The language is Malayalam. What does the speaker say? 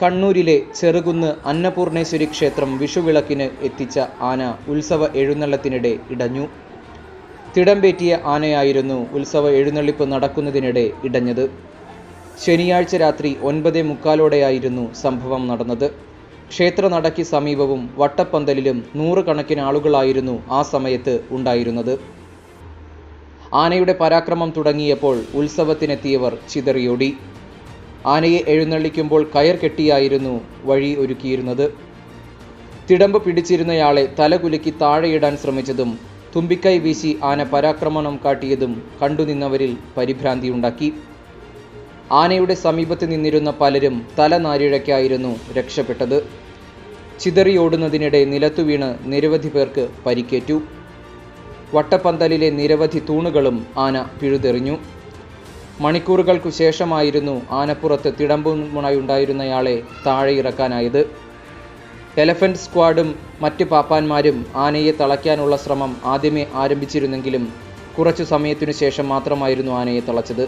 കണ്ണൂരിലെ ചെറുകുന്ന് അന്നപൂർണേശ്വരി ക്ഷേത്രം വിഷുവിളക്കിന് എത്തിച്ച ആന ഉത്സവ എഴുന്നള്ളത്തിനിടെ ഇടഞ്ഞു. തിടമ്പേറ്റിയ ആനയായിരുന്നു ഉത്സവ എഴുന്നള്ളിപ്പ് നടക്കുന്നതിനിടെ ഇടഞ്ഞത്. ശനിയാഴ്ച രാത്രി ഒൻപതേ മുക്കാലോടെയായിരുന്നു സംഭവം നടന്നത്. ക്ഷേത്ര നടയ്ക്ക് സമീപവും വട്ടപ്പന്തലിലും നൂറുകണക്കിന് ആളുകളായിരുന്നു ആ സമയത്ത് ഉണ്ടായിരുന്നത്. ആനയുടെ പരാക്രമം തുടങ്ങിയപ്പോൾ ഉത്സവത്തിനെത്തിയവർ ചിതറിയോടി. ആനയെ എഴുന്നള്ളിക്കുമ്പോൾ കയർ കെട്ടിയായിരുന്നു വഴി ഒരുക്കിയിരുന്നത്. തിടമ്പ് പിടിച്ചിരുന്നയാളെ തലകുലുക്കി താഴെയിടാൻ ശ്രമിച്ചതും തുമ്പിക്കൈ വീശി ആന പരാക്രമണം കാട്ടിയതും കണ്ടുനിന്നവരിൽ പരിഭ്രാന്തിയുണ്ടാക്കി. ആനയുടെ സമീപത്ത് നിന്നിരുന്ന പലരും തലനാരിഴയ്ക്കായിരുന്നു രക്ഷപ്പെട്ടത്. ചിതറിയോടുന്നതിനിടെ നിലത്തു വീണ് നിരവധി പേർക്ക് പരിക്കേറ്റു. വട്ടപ്പന്തലിലെ നിരവധി തൂണുകളും ആന പിഴുതെറിഞ്ഞു. മണിക്കൂറുകൾക്കു ശേഷമായിരുന്നു ആനപ്പുറത്ത് തിടമ്പുമുണയുണ്ടായിരുന്നയാളെ താഴെ ഇറക്കാനായത് എലഫന്റ് സ്ക്വാഡും മറ്റ് പാപ്പാന്മാരും ആനയെ തളയ്ക്കാനുള്ള ശ്രമം ആദ്യമേ ആരംഭിച്ചിരുന്നെങ്കിലും കുറച്ചു സമയത്തിനു ശേഷം മാത്രമായിരുന്നു ആനയെ തളച്ചത്.